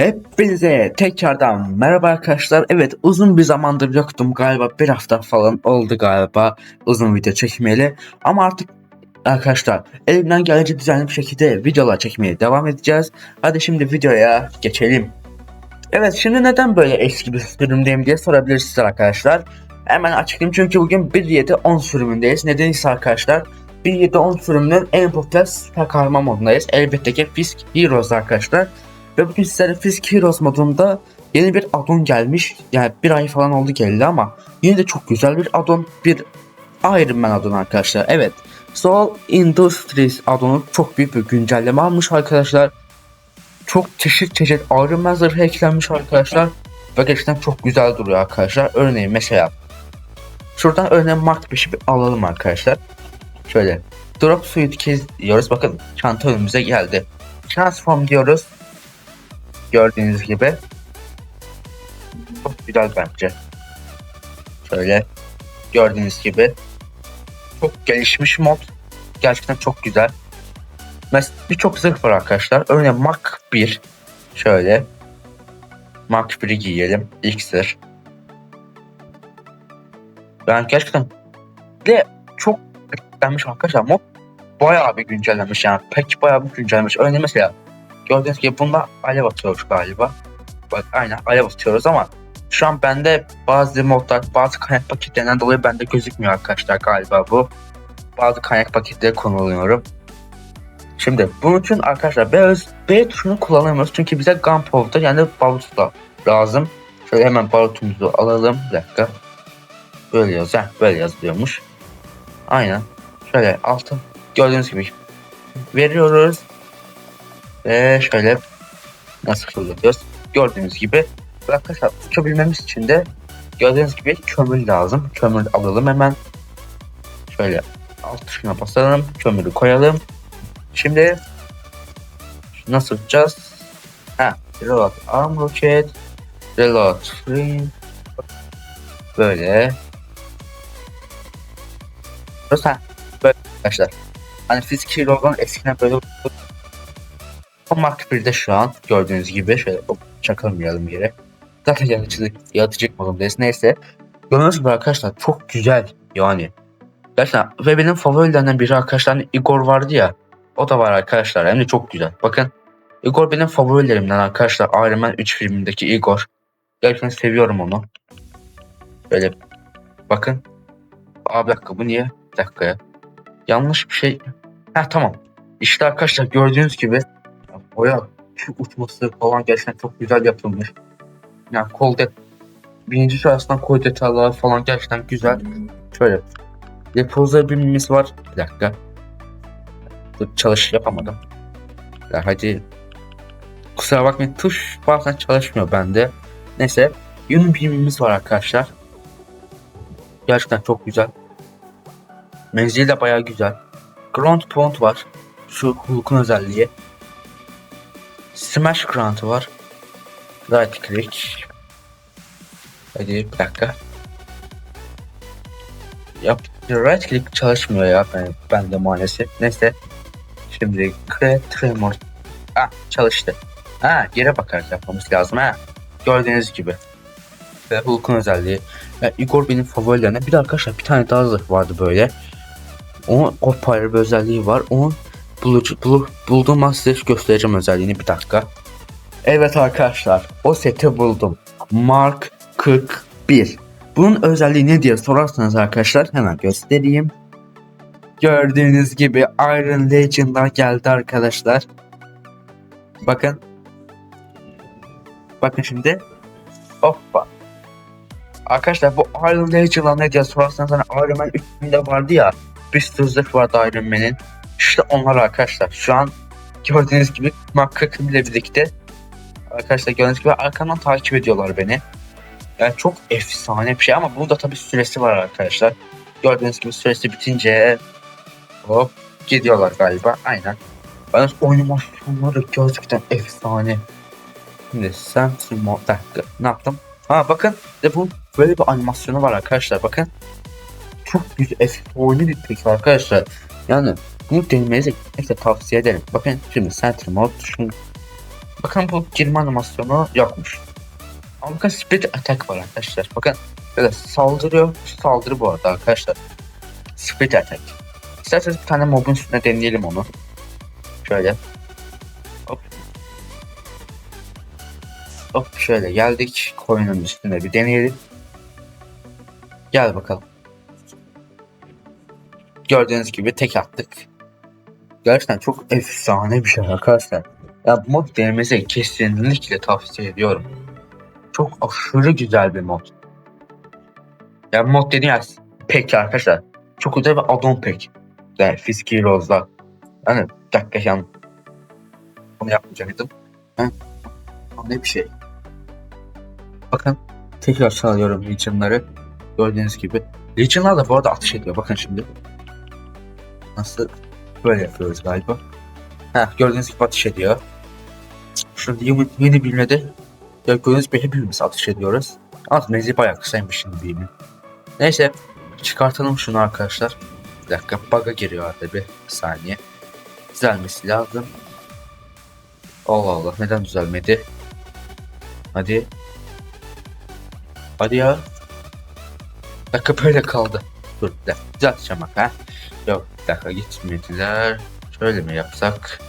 Hepinize tekrardan merhaba arkadaşlar. Evet uzun bir zamandır yoktum galiba bir hafta falan oldu galiba uzun video çekmeyeli. Ama artık arkadaşlar elimden gelince düzenli bir şekilde videolar çekmeye devam edeceğiz. Hadi şimdi videoya geçelim. Evet şimdi neden böyle eski bir sürümdeyim diye sorabilirsiniz arkadaşlar. Hemen açıklayayım çünkü bugün 1.7.10 sürümündeyiz. Nedeni ise arkadaşlar 1.7.10 sürümünün en popüler süper kahraman modundayız. Elbette ki Fisk Heroes arkadaşlar. Ve bugün sizlere Fisk Heroes modunda yeni bir addon gelmiş. Yani bir ay falan oldu geldi ama yine de çok güzel bir addon. Bir Iron Man addon arkadaşlar. Evet. Soul Industries addonu çok büyük bir güncelleme almış arkadaşlar. Çok çeşit çeşit Iron Man zırhı eklenmiş arkadaşlar. Ve gerçekten çok güzel duruyor arkadaşlar. Örneğin mesela şuradan örneğin Mark 5'i bir alalım arkadaşlar. Şöyle Drop Suitcase diyoruz. Bakın çanta önümüze geldi. Transform diyoruz. Gördüğünüz gibi. Çok güzel bence. Şöyle gördüğünüz gibi. Çok gelişmiş mod. Gerçekten çok güzel. Mesela birçok zırh var arkadaşlar. Örneğin Mark 1. Şöyle. Mark 1'i giyelim. İlk zırh. Ben gerçekten de çok beklenmiş arkadaşlar. Mod bayağı bir güncellenmiş yani. Pek bayağı bir güncellenmiş. Örneğin mesela gördüğünüz gibi bunda alev atıyoruz galiba. Bak aynen alev atıyoruz ama şu an bende bazı modlar, bazı kaynak paketlerinden dolayı bende gözükmüyor arkadaşlar galiba bu. Bazı kaynak paketleri kullanıyorum. Şimdi bunun için arkadaşlar B, B tuşunu kullanamıyoruz çünkü bize gunpowder yani barut da lazım. Şöyle hemen barutumuzu alalım. Bir dakika. Böyle yaz. Heh, böyle yazılıyormuş. Aynen. Şöyle altı gördüğünüz gibi veriyoruz. Ve şöyle nasıl fırlatıyoruz? Gördüğünüz gibi ve arkadaşlar uçabilmemiz için de gördüğünüz gibi kömür lazım. Kömür alalım hemen. Şöyle alt tuşuna basalım. Kömürü koyalım. Şimdi nasıl yapacağız? Ha, reload arm rocket, reload free. Böyle. Ha, böyle arkadaşlar. Hani fiziki logon eskiden böyle o Mark 1'de şu an gördüğünüz gibi şöyle hop, çakalmayalım yere. Zaten yaratıcılık, yaratıcılık modundayız. Neyse. Gördüğünüz gibi arkadaşlar çok güzel yani. Gerçekten ve benim favorilerimden biri arkadaşlar Igor vardı ya. O da var arkadaşlar hem de çok güzel. Bakın Igor benim favorilerimden arkadaşlar. Iron Man 3 filmindeki Igor. Gerçekten seviyorum onu. Böyle bakın. Aa bir dakika bu niye? Bir dakika ya. Yanlış bir şey. Ha tamam. İşte arkadaşlar gördüğünüz gibi şu uçması falan gerçekten çok güzel yapılmış. Yani kol det birinci şahıstan kol detayları falan gerçekten güzel. Şöyle Repulsor bir var. Bir dakika. Çalış yapamadım. Ya hadi. Kusura bakmayın tuş bazen çalışmıyor bende. Neyse. Yunus bir var arkadaşlar. Gerçekten çok güzel. Menzili de bayağı güzel. Ground Pound var. Şu Hulk'un özelliği. Smash Grant var. Right click. Hadi bir dakika. Yap. Right click çalışmıyor ya ben, ben de maalesef. Neyse. Şimdi Create Tremor. Ah çalıştı. Ha yere bakarak yapmamız lazım ha. Gördüğünüz gibi. Ve Hulk'un özelliği. Ve Igor benim favorilerimden. Bir de arkadaşlar bir tane daha zırh vardı böyle. Onun Opire bir özelliği var. Onun bulucu, bul, bulduğum size göstereceğim özelliğini bir dakika. Evet arkadaşlar o seti buldum. Mark 41. Bunun özelliği ne diye sorarsanız arkadaşlar hemen göstereyim. Gördüğünüz gibi Iron Legend'lar geldi arkadaşlar. Bakın. Bakın şimdi. Hoppa. Arkadaşlar bu Iron Legend'lar ne diye sorarsanız hani Iron Man 3'ünde vardı ya. Bir zırh vardı Iron Man'in. İşte onlar arkadaşlar. Şu an gördüğünüz gibi Mark 40 ile birlikte arkadaşlar gördüğünüz gibi arkamdan takip ediyorlar beni. Yani çok efsane bir şey ama bunun da tabii süresi var arkadaşlar. Gördüğünüz gibi süresi bitince hop gidiyorlar galiba. Aynen. Ben animasyonları gerçekten efsane. Şimdi sen dakika ne yaptım? Ha bakın de bu böyle bir animasyonu var arkadaşlar bakın. Çok güzel efsane bir pek arkadaşlar. Yani bunu denemenizi kesinlikle tavsiye ederim. Bakın şimdi center mode tuşunu Bakın bu girme animasyonu yokmuş. Ama bakın split attack var arkadaşlar. Bakın böyle saldırıyor. Saldırı bu arada arkadaşlar. Split attack. İsterseniz bir tane mobun üstüne deneyelim onu. Şöyle. Hop. Hop şöyle geldik. Koyunun üstüne bir deneyelim. Gel bakalım. Gördüğünüz gibi tek attık. Gerçekten çok efsane bir şey arkadaşlar. Ya bu mod denemenizi kesinlikle tavsiye ediyorum. Çok aşırı güzel bir mod. Ya mod dediğim ya pek arkadaşlar. Çok güzel bir addon pek. Yani fiziki rozlar. Yani bir dakika yani bunu yapmayacaktım. Ha? Ne bir şey. Bakın tekrar çalıyorum Legion'ları. Gördüğünüz gibi. Legion'lar da bu arada atış ediyor. Bakın şimdi. Nasıl? Böyle yapıyoruz galiba. Ha gördüğünüz gibi atış ediyor. Şurada yeni, yeni bilmede gördüğünüz gibi hepimiz atış ediyoruz. Ama mezi bayağı kısaymış şimdi bilmi. Neyse çıkartalım şunu arkadaşlar. Bir dakika bug'a giriyor arada bir saniye. Düzelmesi lazım. Allah Allah neden düzelmedi? Hadi. Hadi ya. Dakika böyle kaldı. Dur bir dakika düzelteceğim bak ha. Yok dakika gitmediler. Şöyle mi yapsak?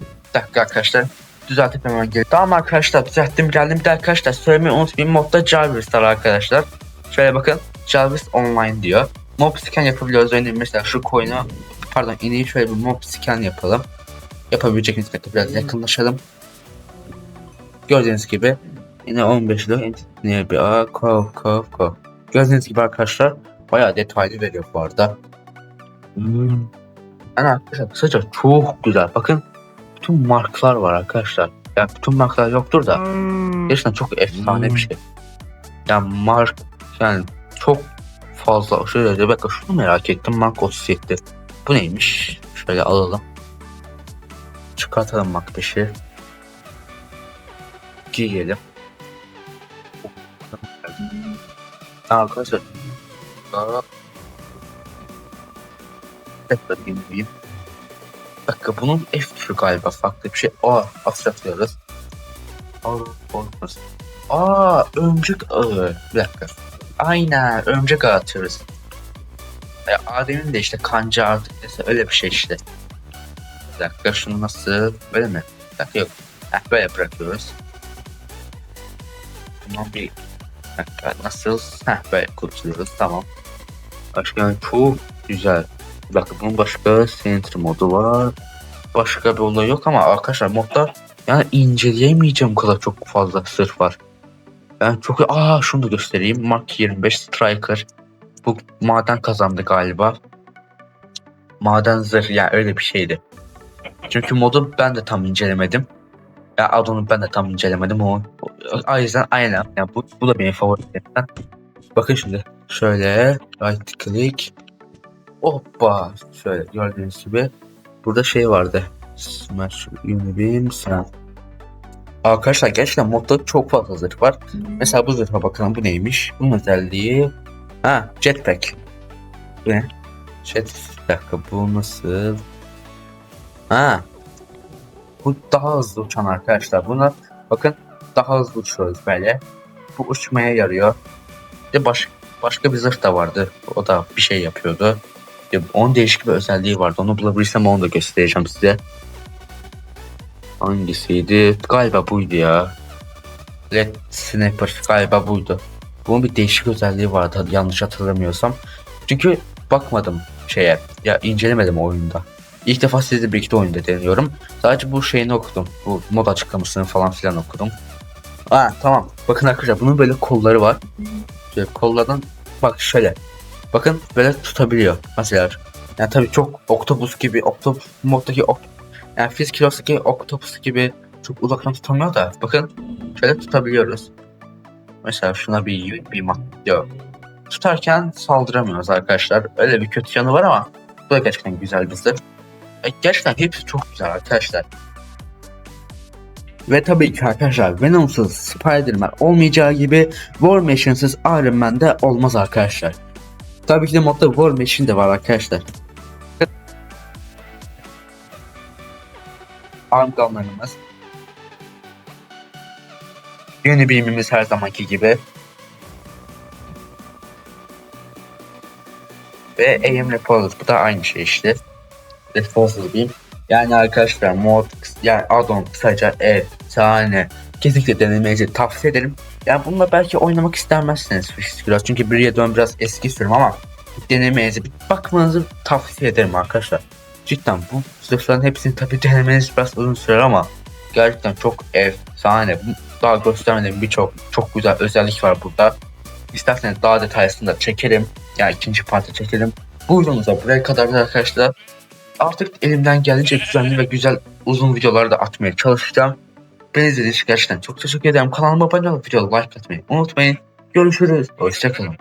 Bir dakika arkadaşlar. Düzeltip hemen gel. Tamam arkadaşlar düzelttim geldim. Bir arkadaşlar söylemeyi unutmayın. Modda Jarvis var arkadaşlar. Şöyle bakın. Jarvis online diyor. Mob scan yapabiliyoruz. Örneğin mesela şu coin'u pardon ineği şöyle bir mob scan yapalım. Yapabilecek nispette biraz yakınlaşalım. Gördüğünüz gibi yine 15 lira ne bir a kov kov kov. Gördüğünüz gibi arkadaşlar bayağı detaylı veriyor bu arada. Hmm. Yani arkadaşlar kısaca çok güzel. Bakın bütün marklar var arkadaşlar. Yani bütün marklar yoktur da gerçekten çok efsane bir şey. Yani mark yani çok fazla şöyle bakın şunu merak ettim mark 37. Bu neymiş? Şöyle alalım. Çıkartalım mark 5'i. Giyelim. Arkadaşlar. Daha tekrar indireyim. Bir dakika bunun F tuşu galiba farklı bir şey. Aa atlatıyoruz. Aa olmaz. Aa örümcek ağı. Bir dakika. Aynen örümcek ağı atıyoruz. E, Adem'in de işte kanca artık dese öyle bir şey işte. Bir dakika şunu nasıl böyle mi? Bir dakika yok. Heh, böyle bırakıyoruz. Bundan bir dakika nasıl? Heh böyle kurtuluyoruz tamam. Başka çok güzel. Bakın bunun başka center modu var. Başka bir olay yok ama arkadaşlar modda yani inceleyemeyeceğim kadar çok fazla sır var. Ben çok aa şunu da göstereyim. Mark 25 Striker. Bu maden kazandı galiba. Maden zırh yani öyle bir şeydi. Çünkü modu ben de tam incelemedim. Ya adını ben de tam incelemedim o. O yüzden aynen. Yani bu, bu da benim favorilerimden. Bakın şimdi şöyle right click Hoppa. Şöyle gördüğünüz gibi burada şey vardı. Smash Unibeam Smash. Arkadaşlar gerçekten modda çok fazla zırh var. Mesela bu zırha bakalım bu neymiş? Bunun özelliği ha jetpack. Bu ne? Jet dakika bu nasıl? Ha. Bu daha hızlı uçan arkadaşlar. Buna bakın daha hızlı uçuyoruz böyle. Bu uçmaya yarıyor. Bir de baş, başka bir zırh da vardı. O da bir şey yapıyordu. Ya, onun değişik bir özelliği vardı. Onu bulabilirsem onu da göstereceğim size. Hangisiydi? Galiba buydu ya. Led Sniper galiba buydu. Bunun bir değişik özelliği vardı yanlış hatırlamıyorsam. Çünkü bakmadım şeye ya incelemedim oyunda. İlk defa sizle birlikte oyunda deniyorum. Sadece bu şeyini okudum. Bu mod açıklamasını falan filan okudum. Ha tamam. Bakın arkadaşlar bunun böyle kolları var. Şöyle kollardan bak şöyle. Bakın böyle tutabiliyor. Mesela yani tabii çok Octopus gibi Octopus moddaki ok yani Fizz Heroes'daki Octopus gibi çok uzaktan tutamıyor da bakın şöyle tutabiliyoruz. Mesela şuna bir bir yok. Tutarken saldıramıyoruz arkadaşlar. Öyle bir kötü yanı var ama bu da gerçekten güzel bir. E, gerçekten hepsi çok güzel arkadaşlar. Ve tabii ki arkadaşlar Venom'suz Spider-Man olmayacağı gibi War Machine'sız Iron Man de olmaz arkadaşlar. Tabii ki de modda War Machine de var arkadaşlar. Arm gunlarımız. Yeni birimimiz her zamanki gibi. Ve AM Report bu da aynı şey işte. Responsive Beam. Yani arkadaşlar mod yani addon kısaca efsane. Kesinlikle denemenizi tavsiye ederim. Yani bununla belki oynamak istemezsiniz Fish biraz çünkü bir dön biraz eski sürüm ama denemenizi bir bakmanızı tavsiye ederim arkadaşlar. Cidden bu zırhların hepsini tabi denemeniz biraz uzun sürer ama gerçekten çok efsane. Daha göstermediğim birçok çok güzel özellik var burada. İsterseniz daha detaylısını da çekelim. Yani ikinci parti çekelim. Bu videomuzda buraya kadar da arkadaşlar. Artık elimden geldiğince düzenli ve güzel uzun videolar da atmaya çalışacağım. Beni izlediğiniz için gerçekten çok teşekkür ederim. Kanalıma abone olup videoya like atmayı unutmayın. Görüşürüz. Hoşçakalın.